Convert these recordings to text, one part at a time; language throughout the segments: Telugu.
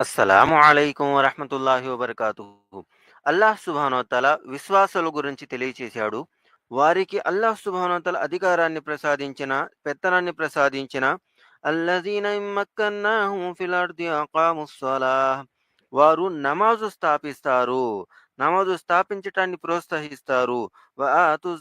అస్సలాము అలైకుం వరహమతుల్లాహి వబర్కాతు అల్లాహ్ సుబానోతల విశ్వాసుల గురించి తెలియచేశాడు. వారికి అల్లాహ్ సుబానోతల అధికారాన్ని ప్రసాదించిన పెత్తనాన్ని ప్రసాదించిన. వారు నమాజు స్థాపిస్తారు. నమాజు స్థాపించటాన్ని ప్రోత్సహిస్తారు. వఆతు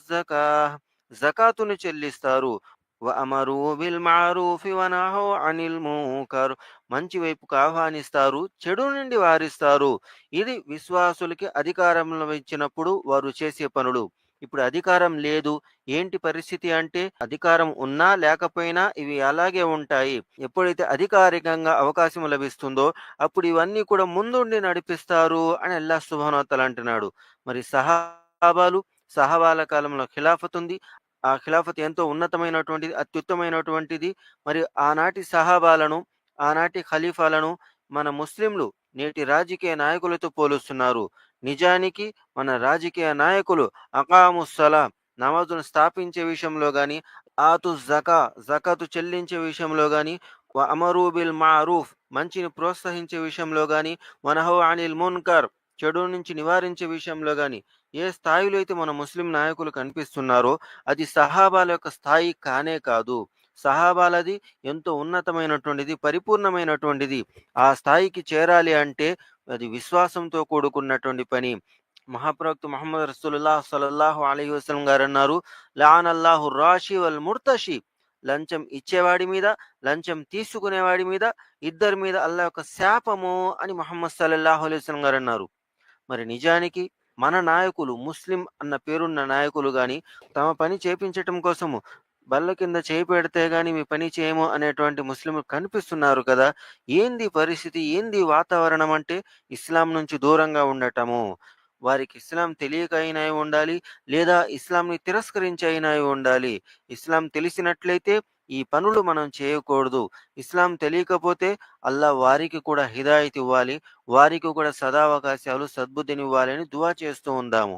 జకాతును చెల్లిస్తారు. వఅమరు బిల్ మారూఫి వనహో అనిల్ మున్కర్ మంచి వైపుకు ఆహ్వానిస్తారు చెడు నుండి వారిస్తారు. ఇది విశ్వాసులకి అధికారంలో ఇచ్చినప్పుడు వారు చేసే పనులు. ఇప్పుడు అధికారం లేదు ఏంటి పరిస్థితి అంటే అధికారం ఉన్నా లేకపోయినా ఇవి అలాగే ఉంటాయి. ఎప్పుడైతే అధికారికంగా అవకాశం లభిస్తుందో అప్పుడు ఇవన్నీ కూడా ముందుండి నడిపిస్తారు అని అల్లా సుభానోత్తలు అంటున్నాడు. మరి సహాబాలు సహాబాల కాలంలో ఖిలాఫత్ ఉంది. ఆ ఖిలాఫత్ ఎంతో ఉన్నతమైనటువంటిది అత్యుత్తమైనటువంటిది. మరియు ఆనాటి సహాబాలను ఆనాటి ఖలీఫాలను మన ముస్లింలు నేటి రాజకీయ నాయకులతో పోలుస్తున్నారు. నిజానికి మన రాజకీయ నాయకులు అకాముస్సలా నమాజును స్థాపించే విషయంలో కానీ ఆతు జకా జకాతు చెల్లించే విషయంలో కానీ అమరూబిల్ మారూఫ్ మంచిని ప్రోత్సహించే విషయంలో కానీ వనహో అనిల్ మున్కర్ చెడు నుంచి నివారించే విషయంలో కానీ ఏ స్థాయిలో అయితే మన ముస్లిం నాయకులు కనిపిస్తున్నారో అది సహాబాల యొక్క స్థాయి కానే కాదు. సహాబాలది ఎంతో ఉన్నతమైనటువంటిది పరిపూర్ణమైనటువంటిది. ఆ స్థాయికి చేరాలి అంటే అది విశ్వాసంతో కూడుకున్నటువంటి పని. మహాప్రవక్త మహమ్మద్ రసూలుల్లాహ్ సలల్లాహు అలైహి వసలం గారు అన్నారు లాన్ అల్లాహు రాషి వల్ ముర్తషి. లంచం ఇచ్చేవాడి మీద లంచం తీసుకునేవాడి మీద ఇద్దరి మీద అల్లా యొక్క శాపము అని మహమ్మద్ సల్లల్లాహు అలైహి గారు అన్నారు మరి నిజానికి మన నాయకులు ముస్లిం అన్న పేరున్న నాయకులు కానీ తమ పని చేపించటం కోసము బల్ల కింద చేయి పెడితే గాని మీ పని చేయము అనేటువంటి ముస్లింలు కనిపిస్తున్నారు కదా! ఏంది పరిస్థితి? ఏంది వాతావరణం అంటే ఇస్లాం నుంచి దూరంగా ఉండటము? వారికి ఇస్లాం తెలియక అయినా ఉండాలి లేదా ఇస్లాంని తిరస్కరించి అయినా ఉండాలి. ఇస్లాం తెలిసినట్లయితే ఈ పనులు మనం చేయకూడదు. ఇస్లాం తెలియకపోతే అల్లా వారికి కూడా హిదాయత్ ఇవ్వాలి. వారికి కూడా సదావకాశాలు సద్బుద్ధిని ఇవ్వాలని దువా చేస్తూ ఉందాము.